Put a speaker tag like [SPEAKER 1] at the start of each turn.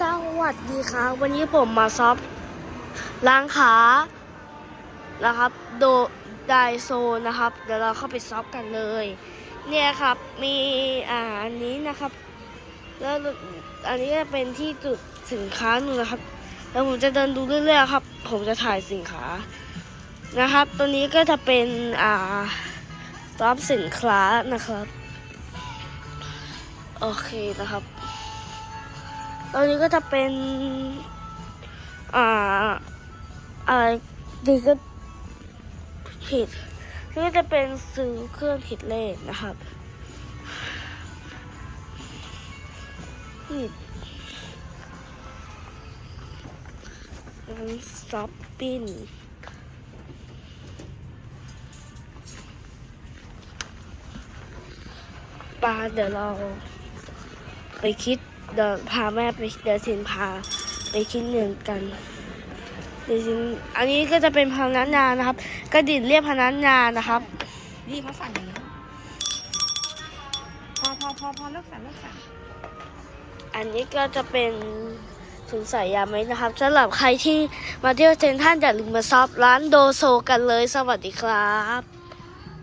[SPEAKER 1] สวัสดีครับ วันนี้ผมมาซอฟล้างขานะครับ โดไดโซนะครับ เดี๋ยวเราเข้าไปซอฟกันเลย เนี่ยครับมีอ่าอันนี้นะครับ แล้วอันนี้จะเป็นที่จุดสินค้าหนึ่งนะครับ แล้วผมจะเดินดูเรื่อยๆครับ ผมจะถ่ายสินค้านะครับ ตัวนี้ก็จะเป็นอ่าซอฟสินค้านะครับ โอเคนะครับ ตอนนี้ก็จะเป็น อ่าอะไรดีก็ผิดนี่จะเป็นซื้อเครื่องคิดเลขนะครับนี่ซอปปิ้นปลาเดี๋ยวเราไปคิด เดี๋ยวพาแม่ไปเดี๋ยวสินพาไปคิดเงินกันเดี๋ยวสินอันนี้ก็จะเป็นพนักงานนะครับ กระดิ่งเรียกพนักงานนะครับ
[SPEAKER 2] นี่เขาสั่นอย่างนี้พอพอพอพอเลิกสั่นเลิกสั่น
[SPEAKER 1] อันนี้ก็จะเป็นถุงใส่ยาไหมนะครับสำหรับใครที่มาเที่ยวเซนทรันอย่าลืมมาซอฟร้านโดโซกันเลย สวัสดีครับ